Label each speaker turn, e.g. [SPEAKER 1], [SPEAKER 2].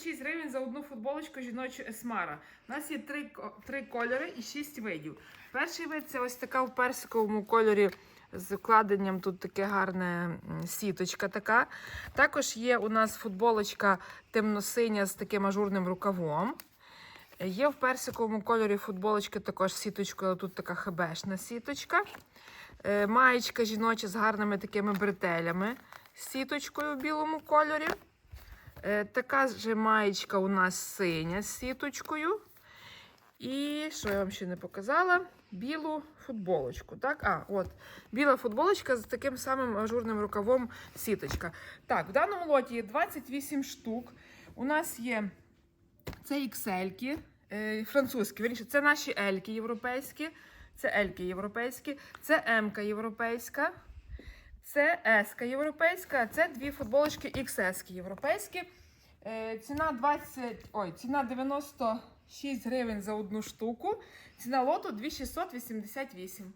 [SPEAKER 1] 96 гривень за одну футболочку жіночу Есмара. У нас є три, три кольори і шість видів. Перший вид це ось така в персиковому кольорі з вкладенням тут таке гарне сіточка така. Також є у нас футболочка темно-синя з таким ажурним рукавом. Є в персиковому кольорі футболочка також сіточкою, тут така хебешна сіточка. Е, Маєчка жіноча з гарними такими бретелями з сіточкою в білому кольорі. Е, Така ж маєчка у нас синя з сіточкою. І що я вам ще не показала? Білу футболочку. Так? А, от. Біла футболочка з таким самим ажурним рукавом сіточка. Так, в даному лоті є 28 штук. У нас є це XL, е, французькі, вірніше, це наші Ельки європейські, це Ельки європейські, це М-ка європейська, це S європейська, це дві футболочки XS європейські. Е, ціна 20, ой, ціна 96 гривень за одну штуку. Ціна лоту 2688.